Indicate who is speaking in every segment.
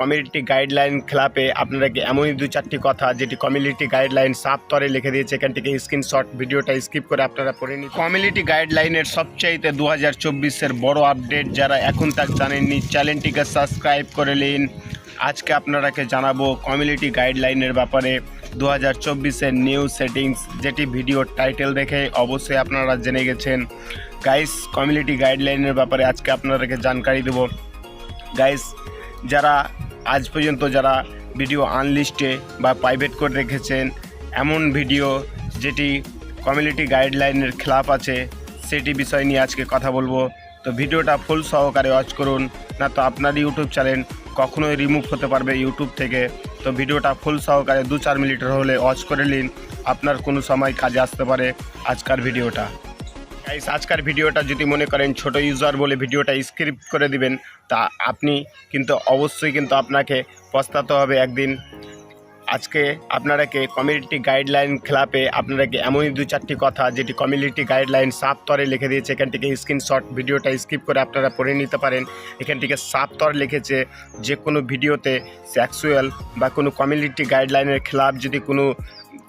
Speaker 1: Community guideline খেলাপে আপনাকে এমনই দু চারটি কথা যেটি কমিউনিটি গাইডলাইন সাপ তরে লিখে দিয়েছে। এখান থেকে স্ক্রিনশট ভিডিওটা স্কিপ করে আপনারা পড়ে নিন। কমিউনিটি গাইডলাইনের সবচাইতে দু হাজার চব্বিশের বড় আপডেট যারা এখন তাক জানেননি চ্যানেলটিকে সাবস্ক্রাইব করে নিন। আজকে আপনারাকে জানাব কমিউনিটি গাইডলাইনের ব্যাপারে দু হাজার চব্বিশের নিউ সেটিংস যেটি ভিডিও টাইটেল দেখে অবশ্যই আপনারা জেনে গেছেন। গাইস কমিউনিটি গাইডলাইনের ব্যাপারে আজকে আপনাদেরকে জানকারি দেবো। গাইস যারা আজ পর্যন্ত যারা ভিডিও আনলিস্টে বা প্রাইভেট করে রেখেছেন, এমন ভিডিও যেটি কমিউনিটি গাইডলাইনের খেলাপ আছে, সেটি বিষয় নিয়ে আজকে কথা বলব। তো ভিডিওটা ফুল সহকারে ওয়াচ করুন, না তো আপনার ইউটিউব চ্যানেল কখনোই রিমুভ হতে পারবে ইউটিউব থেকে। তো ভিডিওটা ফুল সহকারে দু চার মিনিটের হলে ওয়াচ করে নিন, আপনার কোনো সময় কাজে আসতে পারে আজকার ভিডিওটা। গাইস আজকের ভিডিওটা যদি মনে করেন ছোট ইউজার বলে ভিডিওটা স্ক্রিপ্ট করে দিবেন, তা আপনি কিন্তু অবশ্যই কিন্তু আপনাকে পস্তাতে হবে একদিন। আজকে আপনারাকে কমিউনিটি গাইডলাইন খেলাপে আপনারাকে এমনই দু চারটি কথা যেটি কমিউনিটি গাইডলাইন সাপ তরে লিখে দিয়েছে। এখান থেকে স্ক্রিনশট ভিডিওটা স্কিপ করে আপনারা পড়ে নিতে পারেন। এখান থেকে সাপ তর লিখেছে যে কোনো ভিডিওতে সেক্সুয়াল বা কোনো কমিউনিটি গাইডলাইনের খেলাপ যদি কোনো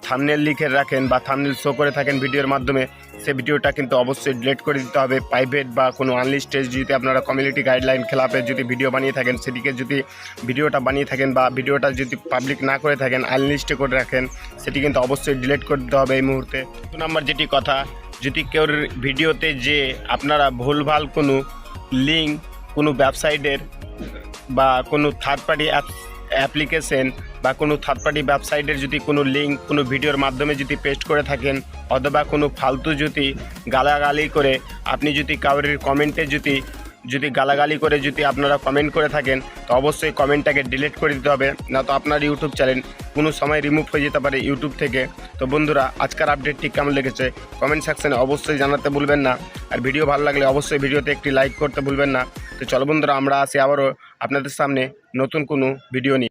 Speaker 1: থামনেল লিখে রাখেন বা থামনেল শো করে থাকেন ভিডিওর মাধ্যমে, সে ভিডিওটা কিন্তু অবশ্যই ডিলেট করে দিতে হবে। প্রাইভেট বা কোনো আনলিস্টেড যদি আপনারা কমিউনিটি গাইডলাইন খেলাপে যদি ভিডিও বানিয়ে থাকেন সেটিকে যদি ভিডিওটা বানিয়ে থাকেন বা ভিডিওটা যদি পাবলিক না করে থাকেন আনলিস্টে করে রাখেন, সেটি কিন্তু অবশ্যই ডিলেট করে দিতে হবে এই মুহূর্তে। দু নম্বর যেটি কথা, যদি কেউ ভিডিওতে যে আপনারা ভুলভাল কোনো লিঙ্ক কোনো ওয়েবসাইটের বা কোনো থার্ড পার্টি অ্যাপস অ্যাপ্লিকেশন বা কোনো থার্ড পার্টি ওয়েবসাইটের যদি কোনো লিঙ্ক কোনো ভিডিওর মাধ্যমে যদি পেস্ট করে থাকেন, অথবা কোনো ফালতু যদি গালাগালি করে আপনি যদি কাউরির কমেন্টে যদি যদি গালাগালি করে যদি আপনারা কমেন্ট করে থাকেন, তো অবশ্যই কমেন্টটাকে ডিলিট করে দিতে হবে। না তো আপনার ইউটিউব চ্যানেল কোনো সময় রিমুভ হয়ে যেতে পারে ইউটিউব থেকে। তো বন্ধুরা, আজকের আপডেটটি কেমন লেগেছে? কমেন্ট সেকশানে অবশ্যই জানাতে ভুলবেন না। আর ভিডিও ভালো লাগলে অবশ্যই ভিডিওতে একটি লাইক করতে ভুলবেন না। তো চলো বন্ধুরা, আমরা আসি আবারও আপনাদের সামনে নতুন কোনো ভিডিও নিয়ে।